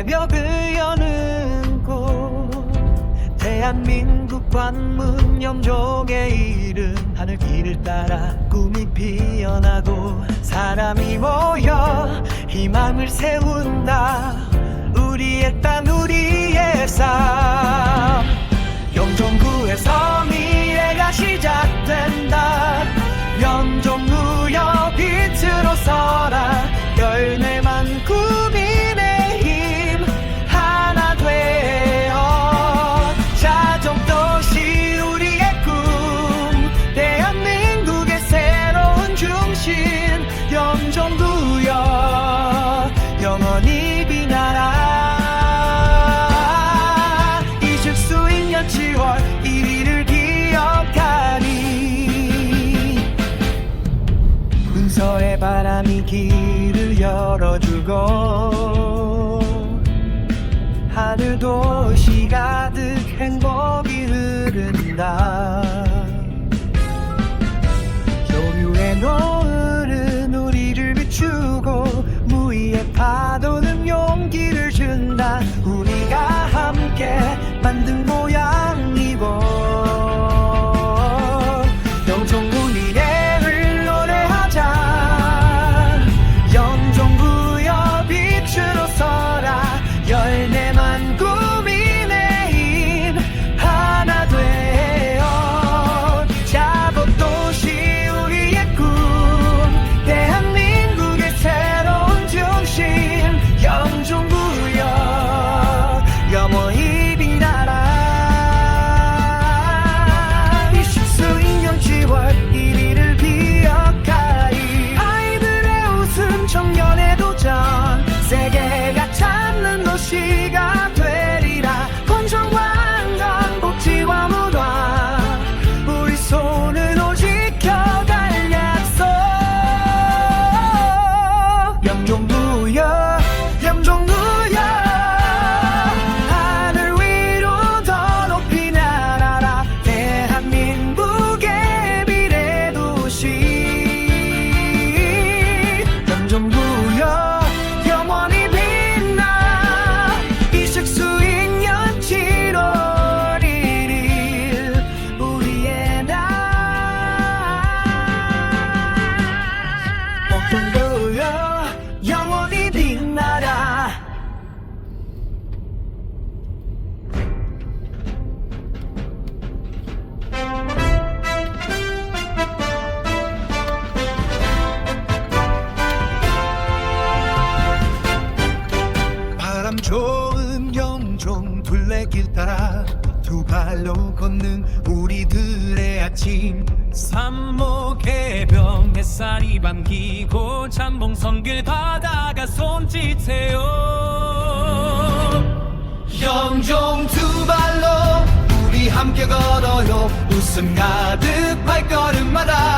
새벽을 여는 곳. 대한민국 관문 염종의 이름 하늘길을 따라 꿈이 피어나고 사람이 모여 희망을 세운다. 우리의 땅 영종구여 영원히 빛나라. 이식수인년 10월 1일을 기억하니. 문서의 바람이 길을 열어주고 하늘도 시 가득 행복이 흐른다 좋은 영종 둘레길 따라 두 발로 걷는 우리들의 아침. 삼목해병 햇살이 반기고 잠봉 성길 바다가 손짓해요. 영종 두 발로 우리 함께 걸어요. 웃음 가득 발걸음마다